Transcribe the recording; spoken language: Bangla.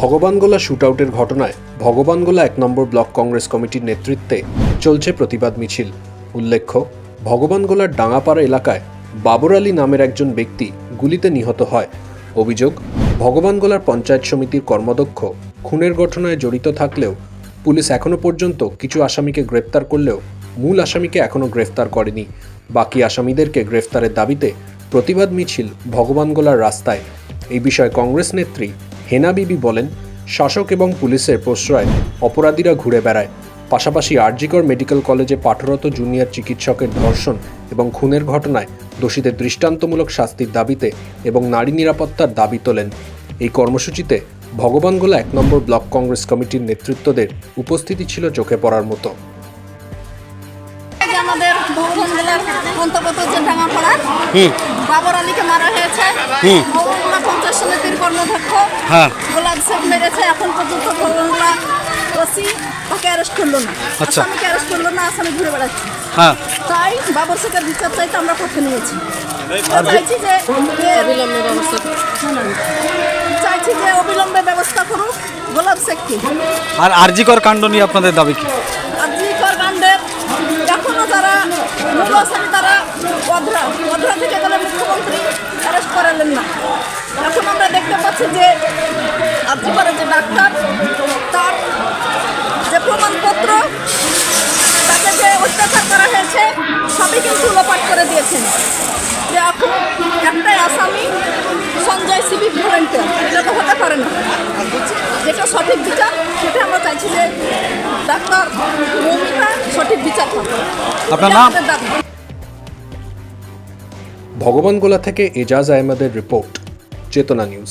ভগবানগোলা শুটআউটের ঘটনায় ভগবানগোলা এক নম্বর ব্লক কংগ্রেস কমিটির নেতৃত্বে চলছে প্রতিবাদ মিছিল। উল্লেখ্য ভগবানগোলার ডাঙাপাড়া এলাকায় বাবর আলী নামের একজন ব্যক্তি গুলিতে নিহত হয়। অভিযোগ ভগবানগোলার পঞ্চায়েত সমিতির কর্মদক্ষ খুনের ঘটনায় জড়িত থাকলেও পুলিশ এখনও পর্যন্ত কিছু আসামিকে গ্রেপ্তার করলেও মূল আসামিকে এখনও গ্রেফতার করেনি। বাকি আসামিদেরকে গ্রেফতারের দাবিতে প্রতিবাদ মিছিল ভগবানগোলার রাস্তায়। এই বিষয়ে কংগ্রেস নেত্রী হেনা বিবি বলেন, শাসক এবং পুলিশের প্রশ্রয় অপরাধীরা ঘুরে বেড়ায়। পাশাপাশি আরজিকর মেডিকেল কলেজে পাঠরত জুনিয়র চিকিৎসকের ধর্ষণ এবং খুনের ঘটনায় দোষীদের দৃষ্টান্তমূলক শাস্তির দাবিতে এবং নারী নিরাপত্তার দাবি তোলেন। এই কর্মসূচিতে ভগবানগোলা এক নম্বর ব্লক কংগ্রেস কমিটির নেতৃত্বদের উপস্থিতি ছিল চোখে পড়ার মতো। জেলার অন্তর্গত যে ডাঙাপাড়া বাবর আলীকে মারা হয়েছে। কর্মধ্যক্ষ হ্যাঁ। গোলাপ শেখ মেরেছে। এখন পর্যন্ত ভগবানগুলা ওসি তাকে অ্যারেস্ট করল না। আচ্ছা। আসামিকে অ্যারেস্ট করল না আসামি ঘুরে বেড়াচ্ছে। হ্যাঁ। তাই বাবর শেখের বিচার চাইতে আমরা পক্ষে নিয়েছি। চাইছি যে চাইছি যে অবিলম্বে ব্যবস্থা করুক গোলাপ শেখকে আর আরজিকর কাণ্ড নিয়ে আপনাদের দাবি কি? লোপাট যে এখন একটাই আসামি সঞ্জয় সিভিক ভলেন্টিয়ার এটা তো হতে পারে না। যেটা সঠিক বিচার সেটা আমরা চাইছি যে ডাক্তার ভূমিকা সঠিক বিচার করবে আপনার নাম? ভগবানগোলা থেকে এজাজ আহমেদের রিপোর্ট চেতনা নিউজ।